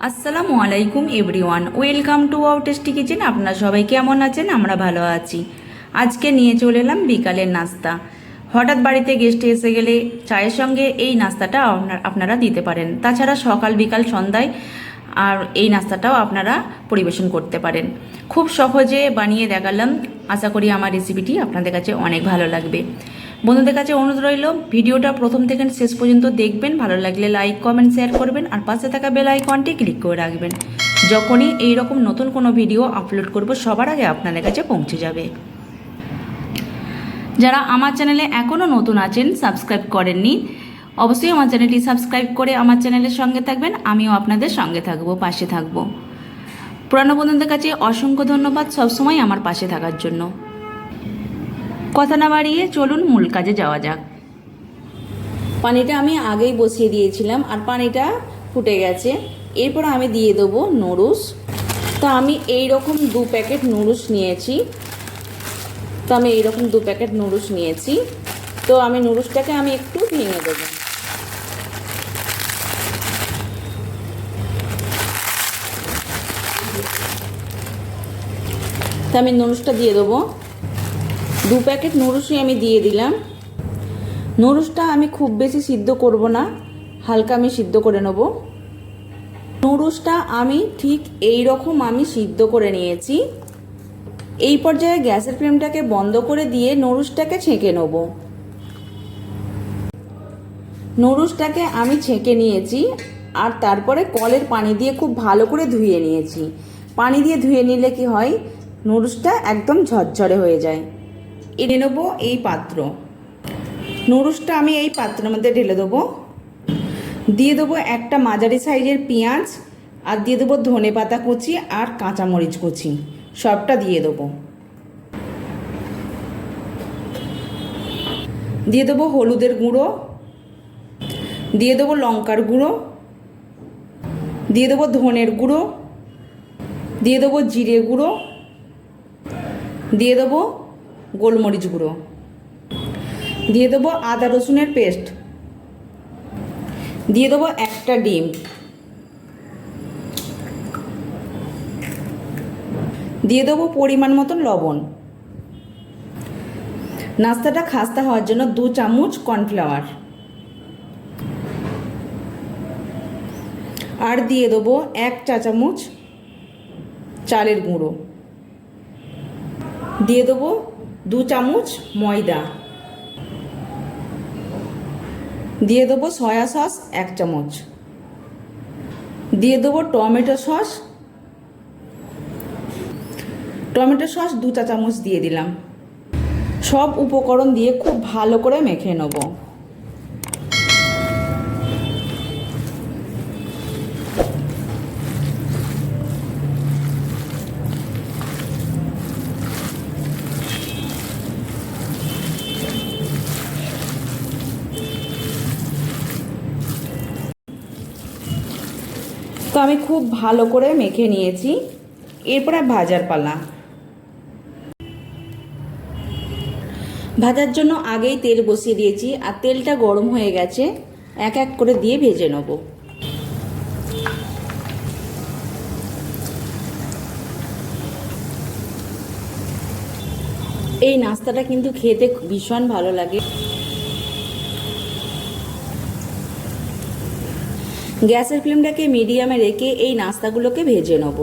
আসসালামু আলাইকুম everyone. Welcome to our tasty kitchen. আপনারা সবাই কেমন আছেন? আমরা ভালো আছি। আজকে নিয়ে চলে এলাম বিকালের নাস্তা। হঠাৎ বাড়িতে গেস্ট এসে গেলে চায়ের সঙ্গে এই নাস্তাটা আপনার- আপনারা দিতে পারেন। তাছাড়া সকাল বিকাল সন্ধ্যায় আর এই নাস্তাটাও আপনারা পরিবেশন করতে পারেন। খুব সহজে বানিয়ে দেখালাম। আশা করি আমার রেসিপিটি আপনাদের কাছে অনেক ভালো লাগবে। বন্ধুদের কাছে অনুরোধ রইল, ভিডিওটা প্রথম থেকে শেষ পর্যন্ত দেখবেন, ভালো লাগলে লাইক কমেন্ট শেয়ার করবেন, আর পাশে থাকা বেল আইকনটি ক্লিক করে রাখবেন। যখনই এই রকম নতুন কোনো ভিডিও আপলোড করব, সবার আগে আপনাদের কাছে পৌঁছে যাবে। যারা আমার চ্যানেলে এখনও নতুন আছেন সাবস্ক্রাইব করেননি, অবশ্যই আমার চ্যানেলটি সাবস্ক্রাইব করে আমার চ্যানেলের সঙ্গে থাকবেন, আমিও আপনাদের সঙ্গে থাকব, পাশে থাকব। পুরানো বন্ধুদের কাছে অসংখ্য ধন্যবাদ সবসময় আমার পাশে থাকার জন্য। কথা না বাড়িয়ে চলুন মূল কাজে যাওয়া যাক। পানিটা আমি আগেই বসিয়ে দিয়েছিলাম আর পানিটা ফুটে গেছে। এরপর আমি দিয়ে দেবো নুডলস। তা আমি এই রকম দু প্যাকেট নুডলস নিয়েছি। তো আমি এইরকম দু প্যাকেট নুডলস নিয়েছি। তো আমি নুডলসটাকে আমি একটু ভেঙে দেবো। আমি নুডলসটা দিয়ে দেবো। দু প্যাকেট নুডলসই আমি দিয়ে দিলাম। নুডলসটা আমি খুব বেশি সিদ্ধ করব না, হালকা আমি সিদ্ধ করে নেব। নুডলসটা আমি ঠিক এই রকম আমি সিদ্ধ করে নিয়েছি। এই পর্যায়ে গ্যাসের ফ্লেমটাকে বন্ধ করে দিয়ে নুডলসটাকে ছেঁকে নেব। নুডলসটাকে আমি ছেঁকে নিয়েছি আর তারপরে কলের পানি দিয়ে খুব ভালো করে ধুয়ে নিয়েছি। পানি দিয়ে ধুয়ে নিলে কি হয়? নুডলসটা একদম ঝরঝরে হয়ে যায়। এনে নেব এই পাত্র। নুরুসটা আমি এই পাত্রের মধ্যে ঢেলে দেবো। দিয়ে দেবো একটা মাঝারি সাইজের পেঁয়াজ, আর দিয়ে দেবো ধনে পাতা কুচি আর কাঁচামরিচ কুচি। সবটা দিয়ে দেবো। দিয়ে দেবো হলুদের গুঁড়ো। দিয়ে দেবো লঙ্কার গুঁড়ো। দিয়ে দেবো ধনের গুঁড়ো। দিয়ে দেবো জিরে গুঁড়ো। দিয়ে দেবো গোলমরিচ গুঁড়ো। দিয়ে দেবো আদা রসুনের পেস্ট। দিয়ে দেবো একটা ডিম। দিয়ে দেবো পরিমাণ মতন লবণ। নাস্তাটা খাস্তা হওয়ার জন্য দু চামচ কর্নফ্লাওয়ার। আর দিয়ে দেবো এক চা চামচ চালের গুঁড়ো। দিয়ে দেবো দু চামচ ময়দা। দিয়ে দেবো সয়া সস এক চামচ। দিয়ে দেবো টমেটো সস। টমেটো সস দু চা চামচ দিয়ে দিলাম। সব উপকরণ দিয়ে খুব ভালো করে মেখে নেব। তো আমি খুব ভালো করে মেখে নিয়েছি। এরপরে ভাজার পালা। ভাজার জন্য আগেই তেল বসিয়ে দিয়েছি আর তেলটা গরম হয়ে গেছে। এক এক করে দিয়ে ভেজে নেব। এই নাস্তাটা কিন্তু খেতে ভীষণ ভালো লাগে। গ্যাসের ফ্লেমটাকে মিডিয়ামে রেখে এই নাস্তাগুলোকে ভেজে নেব।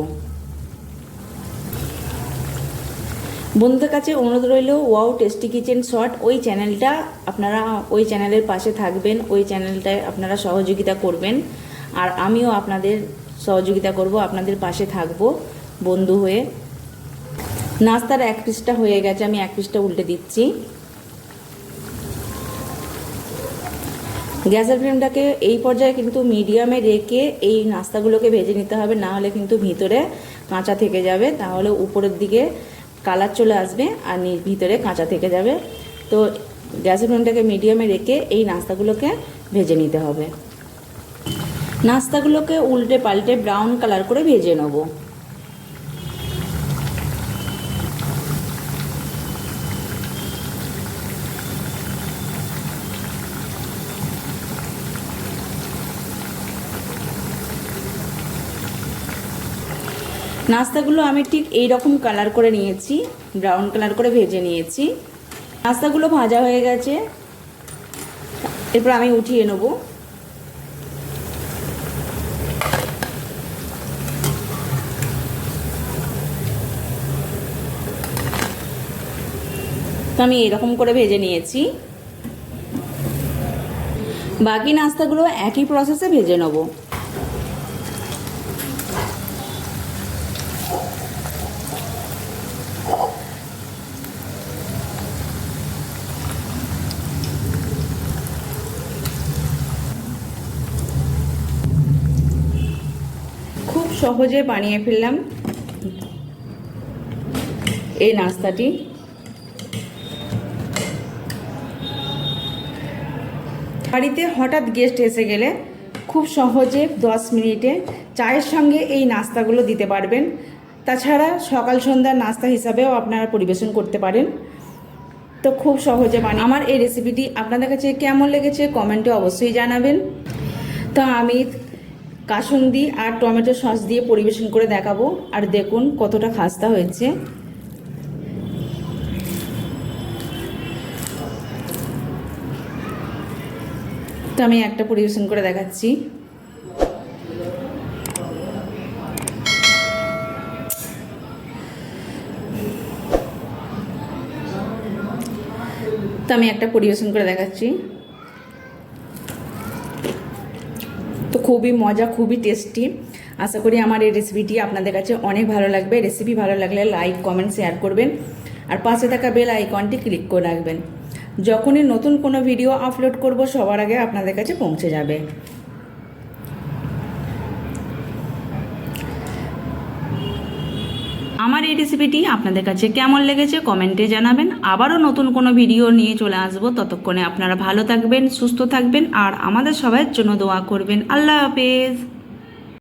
বন্ধুদের কাছে অনুরোধ রইল, ওয়াও টেস্টি কিচেন শর্ট ওই চ্যানেলটা আপনারা, ওই চ্যানেলের পাশে থাকবেন, ওই চ্যানেলটায় আপনারা সহযোগিতা করবেন। আর আমিও আপনাদের সহযোগিতা করব, আপনাদের পাশে থাকব, বন্ধু হয়ে। নাস্তার এক পিসটা হয়ে গেছে, আমি এক পিসটা উল্টে দিচ্ছি। গ্যাসের ফ্লেমটাকে এই পর্যায়ে কিন্তু মিডিয়ামে রেখে এই নাস্তাগুলোকে ভেজে নিতে হবে, না হলে কিন্তু ভিতরে কাঁচা থেকে যাবে। তাহলে উপরের দিকে কালার চলে আসবে আর ভিতরে কাঁচা থেকে যাবে। তো গ্যাসের ফ্লেমটাকে মিডিয়ামে রেখে এই নাস্তাগুলোকে ভেজে নিতে হবে। নাস্তাগুলোকে উল্টে পাল্টে ব্রাউন কালার করে ভেজে নেব। নাস্তাগুলো আমি ঠিক এই রকম কালার করে নিয়েছি ব্রাউন কালার করে ভেজে নিয়েছি। নাস্তাগুলো ভাজা হয়ে গেছে। এরপর আমি উঠিয়ে নেব। তো আমি এরকম করে ভেজে নিয়েছি। বাকি নাস্তাগুলো একই প্রসেসে ভেজে নেব খুব সহজে বানিয়ে ফেললাম। এই নাস্তাটি। বাড়িতে হঠাৎ গেস্ট এসে গেলে খুব সহজে দশ মিনিটে চায়ের সঙ্গে এই নাস্তাগুলো দিতে পারবেন। তাছাড়া সকাল সন্ধ্যার নাস্তা হিসাবেও আপনারা পরিবেশন করতে পারেন। তো খুব সহজে বানি আমার এই রেসিপিটি আপনাদের কাছে কেমন লেগেছে কমেন্টে অবশ্যই জানাবেন। তো আমি কাসুন্দি আর টমেটো সস দিয়ে পরিবেশন করে দেখাবো। আর দেখুন কতটা খাস্তা হয়েছে। তো আমি একটা পরিবেশন করে দেখাচ্ছি। তো আমি একটা পরিবেশন করে দেখাচ্ছি। খুবই মজা, খুবই টেস্টি আশা করি আমার এই রেসিপিটি আপনাদের কাছে অনেক ভালো লাগবে। রেসিপি ভালো লাগলে লাইক কমেন্ট শেয়ার করবেন। আর পাশে থাকা বেল আইকনটি ক্লিক করে রাখবেন। যখনই নতুন কোনো ভিডিও আপলোড করব, সবার আগে আপনাদের কাছে পৌঁছে যাবে। আমার এই রেসিপিটি আপনাদের কাছে কেমন লেগেছে কমেন্টে জানাবেন। আবারও নতুন কোনো ভিডিও নিয়ে চলে আসব। ততক্ষণে আপনারা ভালো থাকবেন, সুস্থ থাকবেন, আর আমাদের সবার জন্য দোয়া করবেন। আল্লাহ হাফেজ।